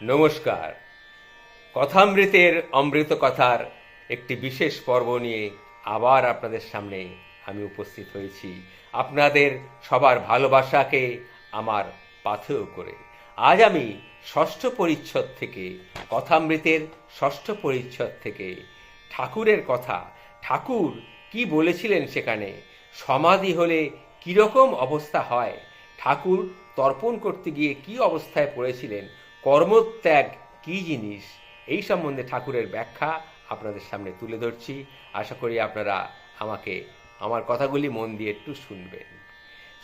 নমস্কার। কথামৃতের অমৃত কথার একটি বিশেষ পর্ব নিয়ে আবার আপনাদের সামনে আমি উপস্থিত হয়েছি। আপনাদের সবার ভালোবাসাকে আমার পাথেয় করে। আজ আমি ষষ্ঠ পরিচ্ছদ থেকে, কথামৃতের ষষ্ঠ পরিচ্ছদ থেকে ঠাকুরের কথা, ঠাকুর কি বলেছিলেন সেখানে, সমাধি হলে কীরকম অবস্থা হয়, ঠাকুর তর্পণ করতে গিয়ে কি অবস্থায় পড়েছিলেন কর্মত্যাগ কি জিনিস? এই সম্বন্ধে ঠাকুরের ব্যাখ্যা আপনাদের সামনে তুলে ধরছি। আশা করি আপনারা আমাকে, আমার কথাগুলি মন দিয়ে একটু শুনবেন।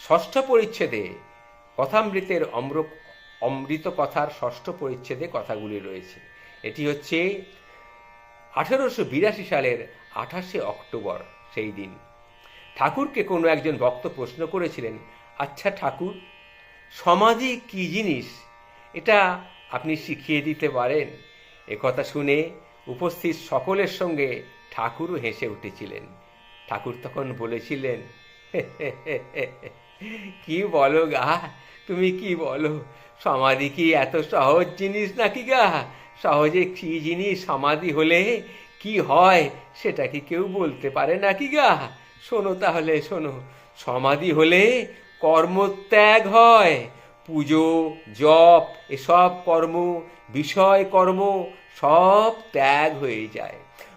ষষ্ঠ পরিচ্ছেদে কথামৃতের অমৃত অমৃত কথার ষষ্ঠ পরিচ্ছেদে কথাগুলি রয়েছে। এটি হচ্ছে আঠেরোশো বিরাশি সালের আঠাশে অক্টোবর, সেই দিন। ঠাকুরকে কোনো একজন ভক্ত প্রশ্ন করেছিলেন আচ্ছা ঠাকুর সমাধি কি জিনিস এটা আপনি শিখিয়ে দিতে পারেন। কথা শুনে উপস্থিত সকলের সঙ্গে ঠাকুরও হেসে উঠেছিলেন। ঠাকুর তখন বলেছিলেন কি বলো গা? তুমি কি বলো? সমাধি কি এত সহজ জিনিস নাকি গা? সহজে কি জিনিস সমাধি হলে কি হয় সেটা কি কেউ বলতে পারে নাকি গা? শোনো তাহলে, শোনো। সমাধি হলে কর্মত্যাগ হয়। পুজো, জপ, এসব কর্ম, বিষয় কর্ম সব ত্যাগ হয়ে যায়।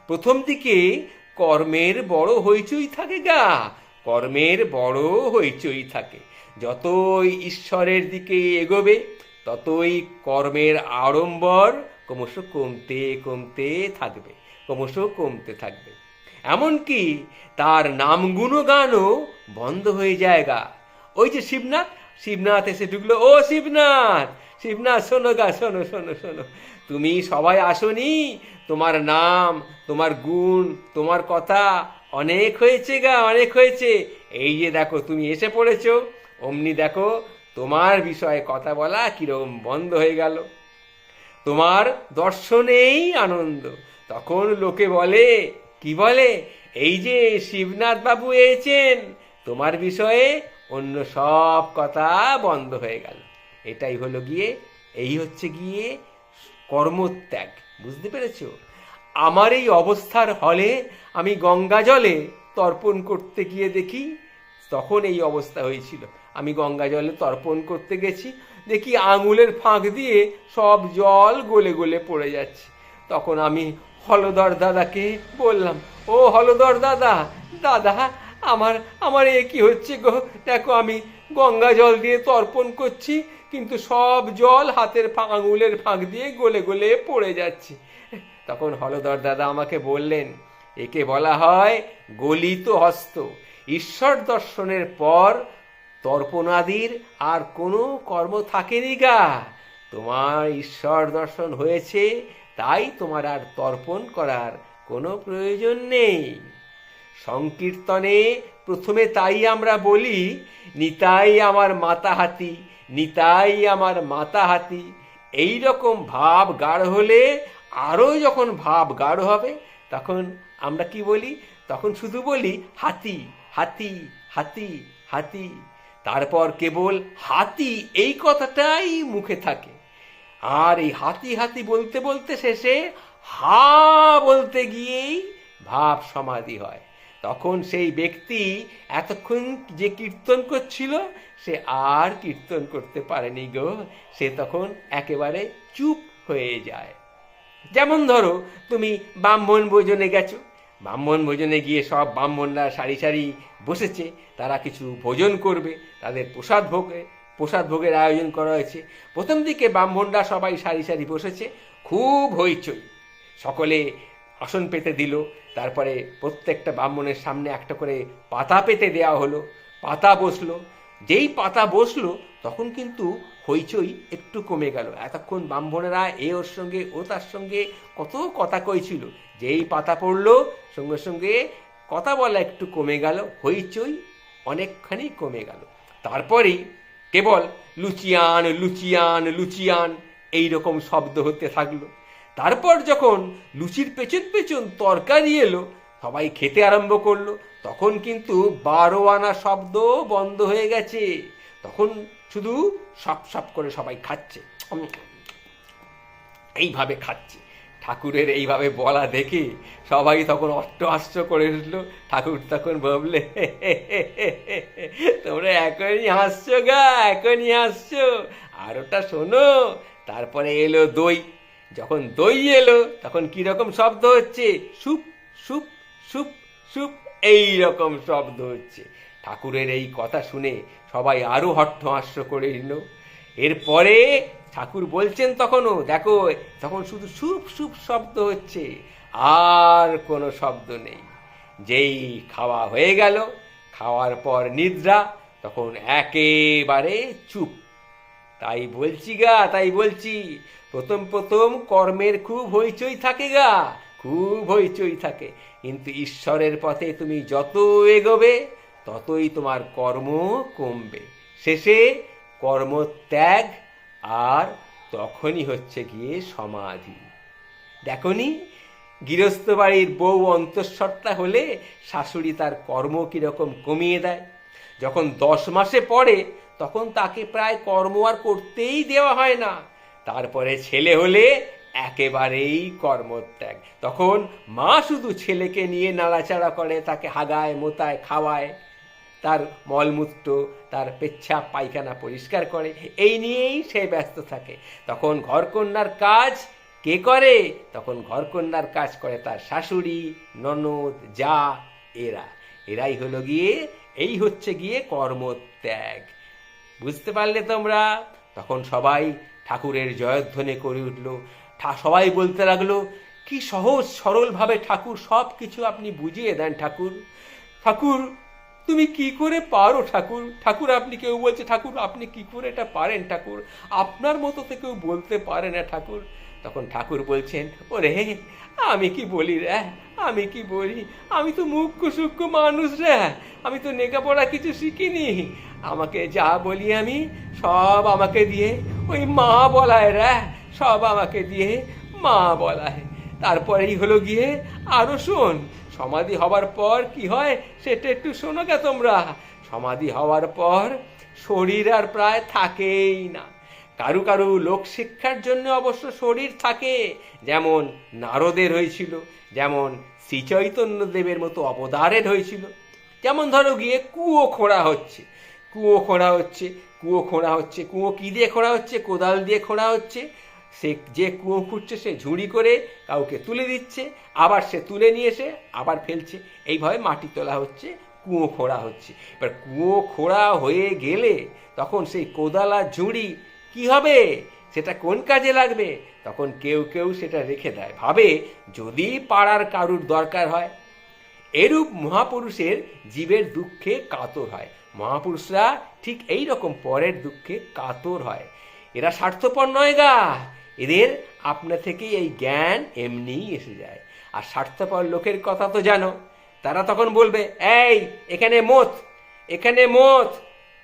প্রথম দিকে কর্মের বড় হইচই থাকে গা, কর্মের বড় হইচই থাকে। যতই ঈশ্বরের দিকে এগোবে, ততই কর্মের আড়ম্বর ক্রমশ কমতে কমতে থাকবে, ক্রমশ কমতে থাকবে। এমনকি তার নাম গুণগানও বন্ধ হয়ে যায় গা। ওই যে শিবনাথ শিবনাথ এসে ঢুকলো, ও শিবনাথ শিবনাথ, শোনো গা, শোনো শোনো শোনো, তুমি সবাই আসনি? তোমার নাম, তোমার গুণ, তোমার কথা অনেক হয়েছে গা, অনেক হয়েছে। এই যে দেখো, তুমি এসে পড়েছ, অমনি দেখো, তোমার বিষয়ে কথা বলা কীরকম বন্ধ হয়ে গেল। তোমার দর্শনেই আনন্দ। তখন লোকে বলে, কি বলে? এই যে শিবনাথ বাবু এসেছেন, তোমার বিষয়ে অন্য সব কথা বন্ধ হয়ে গেল। এটাই হলো গিয়ে, এই হচ্ছে গিয়ে কর্মত্যাগ। বুঝতে পেরেছ? আমার এই অবস্থার হলে আমি গঙ্গা জলে তর্পণ করতে গিয়ে দেখি, তখন এই অবস্থা হয়েছিল। আমি গঙ্গা জলে তর্পণ করতে গেছি, দেখি আঙুলের ফাঁক দিয়ে সব জল গলে গলে পড়ে যাচ্ছে। তখন আমি হলদর দাদাকে বললাম, ও হলদর দাদা দাদা আমার আমার এ কি হচ্ছে গো? দেখো আমি গঙ্গা জল দিয়ে তর্পণ করছি, কিন্তু সব জল হাতের আঙুলের ফাঁক দিয়ে গলে গলে পড়ে যাচ্ছে। তখন হলদর দাদা আমাকে বললেন, একে বলা হয় গলিত হস্ত। ঈশ্বর দর্শনের পর তর্পণাদির আর কোনো কর্ম থাকেনি গা। তোমার ঈশ্বর দর্শন হয়েছে, তাই তোমার আর তর্পণ করার কোনো প্রয়োজন নেই। সংকীর্তনে প্রথমে তাই আমরা বলি, নিতাই আমার মাতা হাতি নিতাই আমার মাতা হাতি এই রকম ভাব গাঢ় হলে আরও যখন ভাব গাঢ় হবে, তখন আমরা কি বলি? তখন শুধু বলি, হাতি হাতি হাতি হাতি। তারপর কেবল হাতি এই কথাটাই মুখে থাকে। আর এই হাতি হাতি বলতে বলতে শেষে হা বলতে গিয়েই ভাব সমাধি হয়। তখন সেই ব্যক্তি এতক্ষণ যে কীর্তন করছিল, সে আর কীর্তন করতে পারেনি গো। সে তখন একেবারে চুপ হয়ে যায়। যেমন ধরো, তুমি ব্রাহ্মণ ভোজনে গেছো। ব্রাহ্মণ ভোজনে গিয়ে সব ব্রাহ্মণরা সারি সারি বসেছে। তারা কিছু ভোজন করবে, তাদের প্রসাদ ভোগে, প্রসাদ ভোগের আয়োজন করা হয়েছে। প্রথম দিকে ব্রাহ্মণরা সবাই সারি সারি বসেছে। খুব হইচই। সকলে আসন পেতে দিল। তারপরে প্রত্যেকটা ব্রাহ্মণের সামনে একটা করে পাতা পেতে দেওয়া হলো। পাতা বসল। যেই পাতা বসল, তখন কিন্তু হইচই একটু কমে গেল। এতক্ষণ ব্রাহ্মণেরা এ ওর সঙ্গে, ও তার সঙ্গে কত কথা কইছিল। যেই পাতা পড়ল, সঙ্গে সঙ্গে কথা বলা একটু কমে গেল। হইচই অনেকখানি কমে গেল। তারপরেই কেবল লুচিয়ান লুচিয়ান লুচিয়ান এই রকম শব্দ হতে থাকল। তারপর যখন লুচির পেছন পেছন তরকারি এলো, সবাই খেতে আরম্ভ করল। তখন কিন্তু বারো আনা শব্দ বন্ধ হয়ে গেছে। তখন শুধু সপ সপ করে সবাই খাচ্ছে। এইভাবে খাচ্ছে। ঠাকুরের এইভাবে বলা দেখে সবাই তখন অট্টহাস্য করে উঠল। ঠাকুর তখন ভাবলে তোমরা এখনই হাসছো গা, এখনই হাসছো। আর ওটা শোনো, তারপরে এলো দই। যখন দই এলো, তখন কীরকম শব্দ হচ্ছে? সুপ সুপ সুপ সুপ এই রকম শব্দ হচ্ছে। ঠাকুরের এই কথা শুনে সবাই আরও হট্টহাস্য করে নিল এরপরে ঠাকুর বলছেন তখনও, দেখো, তখন শুধু সুপ সুপ শব্দ হচ্ছে, আর কোনো শব্দ নেই। যেই খাওয়া হয়ে গেল, খাওয়ার পর নিদ্রা, তখন একেবারে চুপ। তাই বলছি গা, তাই বলছি প্রথম প্রথম কর্মের খুব হইচই থাকে গা, খুব হইচই থাকে। কিন্তু ঈশ্বরের পথে তুমি যত এগোবে, ততই তোমার কর্ম কমবে। শেষে কর্মত্যাগ আর তখনই হচ্ছে গিয়ে সমাধি। দেখনি, গৃহস্থ বাড়ির বউ অন্তঃসত্ত্বা হলে শাশুড়ি তার কর্ম কীরকম কমিয়ে দেয়। যখন দশ মাসে পড়ে, তখন তাকে প্রায় কর্ম আর করতেই দেওয়া হয় না। তারপরে ছেলে হলে একেবারেই কর্মত্যাগ। তখন মা শুধু ছেলেকে নিয়ে নাড়াচাড়া করে, তাকে হাগায়, মোতায়, খাওয়ায়, তার মলমূত্র, তার পেচ্ছাপ, পায়খানা পরিষ্কার করে, এই নিয়েই সে ব্যস্ত থাকে। তখন ঘরকন্যার কাজ কে করে? তখন ঘরকন্যার কাজ করে তার শাশুড়ি, ননদ, যা, এরা। এরাই হলো গিয়ে, এই হচ্ছে গিয়ে কর্মত্যাগ। বুঝতে পারলে তোমরা? তখন সবাই ঠাকুরের জয়ধ্বনি করে উঠল। সবাই বলতে লাগল, কি সহজ সরলভাবে ঠাকুর সব কিছু আপনি বুঝিয়ে দেন ঠাকুর। ঠাকুর তুমি কি করে পারো ঠাকুর? ঠাকুর, আপনি কেউ বলছে, ঠাকুর, আপনি কি করে এটা পারেন ঠাকুর? আপনার মতো তো কেউ বলতে পারে না ঠাকুর। তখন ঠাকুর বলছেন, ওরে, আমি কি বলি রে? আমি কি বলি? আমি তো মুখ্য, সূক্ষ্ম মানুষ রে। আমি তো লেখাপড়া কিছু শিখিনি। আমাকে যা বলি আমি, সব আমাকে দিয়ে ওই মা বলায় রে। সব আমাকে দিয়ে মা বলায়। তারপরেই হলো গিয়ে, আরও শোন সমাধি হওয়ার পর কি হয় সেটা একটু শোনো গে তোমরা। সমাধি হওয়ার পর শরীর আর প্রায় থাকেই না। কারু কারু লোকশিক্ষার জন্য অবশ্য শরীর থাকে, যেমন নারদের হয়েছিল, যেমন শ্রীচৈতন্য দেবের মতো অবদারের হয়েছিল। যেমন ধরো গিয়ে কুয়ো খোঁড়া হচ্ছে, কুয়ো খোঁড়া হচ্ছে, কুয়ো খোঁড়া হচ্ছে, কুয়ো কী দিয়ে খোঁড়া হচ্ছে, কোদাল দিয়ে খোঁড়া হচ্ছে সে যে কুয়ো খুঁড়ছে সে ঝুড়ি করে কাউকে তুলে দিচ্ছে, আবার সে তুলে নিয়ে এসে আবার ফেলছে। এইভাবে মাটি তোলা হচ্ছে, কুয়ো খোঁড়া হচ্ছে। এবার কুয়ো খোঁড়া হয়ে গেলে তখন সেই কোদাল ঝুড়ি কি হবে? সেটা কোন কাজে লাগবে? তখন কেউ কেউ সেটা রেখে দেয়। ভাবে, যদি পাড়ার কারুর দরকার হয়, এরূপ মহাপুরুষের জীবের দুঃখে কাতর হয়। মহাপুরুষরা ঠিক এই রকম পরের দুঃখে কাতর হয়। এরা স্বার্থপর নয় গা। এদের আপনা থেকেই এই জ্ঞান এমনিই এসে যায়। আর স্বার্থপর লোকের কথা তো জানো। তারা তখন বলবে, এই, এখানে মত এখানে মত।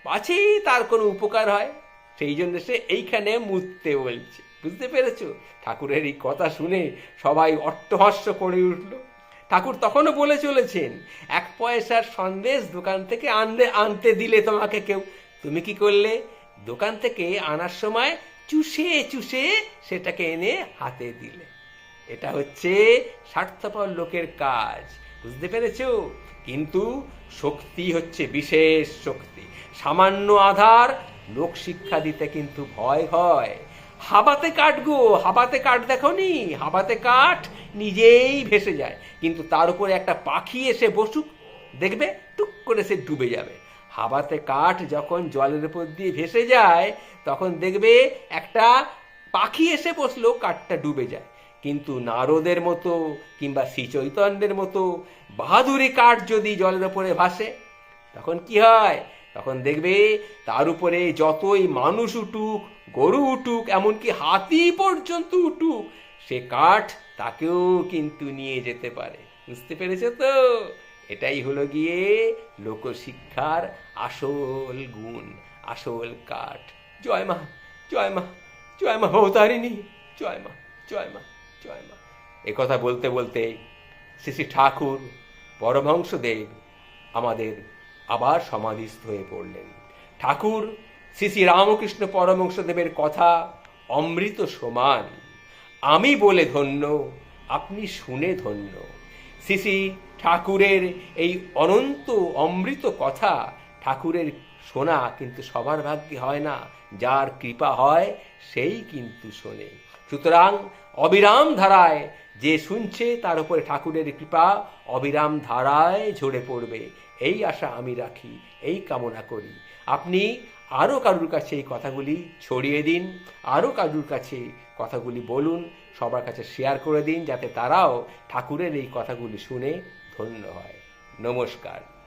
পাছেই তার কোনো উপকার হয়? সেই জন্য সে এইখানে মুততে বলছে। বুঝতে পেরেছ? ঠাকুরের এই কথা শুনে সবাই অট্টহাস্য করে উঠল। ঠাকুর তখনও বলে চলেছেন, এক পয়সার সন্দেশ দোকান থেকে আনতে আনতে দিলে তোমাকে কেউ। তুমি কি করলে? দোকান থেকে আনার সময় চুষে চুষে সেটাকে এনে হাতে দিলে। এটা হচ্ছে স্বার্থপর লোকের কাজ, বুঝতে পেরেছ? কিন্তু শক্তি হচ্ছে বিশেষ শক্তি। সামান্য আধার লোক শিক্ষা দিতে কিন্তু ভয় হয়। হাবাতে কাঠ গো, হাবাতে কাঠ দেখো নি হাবাতে কাঠ নিজেই ভেসে যায়। কিন্তু তার উপরে একটা পাখি এসে বসুক, দেখবে টুক করে সে ডুবে যাবে। হাবাতে কাঠ যখন জলের উপর দিয়ে ভেসে যায়, তখন দেখবে একটা পাখি এসে বসল, কাঠটা ডুবে যায়। কিন্তু নারদের মতো কিংবা শ্রীচৈতন্যের মতো বাহাদুরি কাঠ যদি জলের উপরে ভাসে, তখন কি হয়? তখন দেখবে তার উপরে যতই মানুষ উঠুক, গরু উঠুক, এমনকি হাতি পর্যন্ত উঠুক, সে কাঠ তাকেও কিন্তু নিয়ে যেতে পারে। বুঝতে পেরেছ তো? এটাই হলো গিয়ে লোকশিক্ষার আসল গুণ, আসল কাঠ। জয় মা জয় মা জয় মা ভৌতারিণী জয় মা জয় মা জয় মা। কথা বলতে বলতে শ্রী শ্রী ঠাকুর পরমহংসদেব আমাদের আবার সমাধিস্থ হয়ে পড়লেন। ঠাকুর শ্রী শ্রী রামকৃষ্ণ পরমহংসদেবের কথা অমৃত সমান। আমি বলে ধন্য, আপনি শুনে ধন্য। শ্রী ঠাকুরের এই অনন্ত অমৃত কথা ঠাকুরের শোনা কিন্তু সবার ভাগ্যে হয় না, যার কৃপা হয় সেই কিন্তু শোনে। সুতরাং অবিরাম ধারায় যে শুনছে তার উপরে ঠাকুরের কৃপা অবিরাম ধারায় ঝরে পড়বে। এই আশা আমি রাখি, এই কামনা করি। আপনি আরও কারুর কাছে এই কথাগুলি ছড়িয়ে দিন, আরও কারুর কাছে কথাগুলি বলুন, সবার কাছে শেয়ার করে দিন, যাতে তারাও ঠাকুরের এই কথাগুলি শুনে ধন্য হয়। নমস্কার।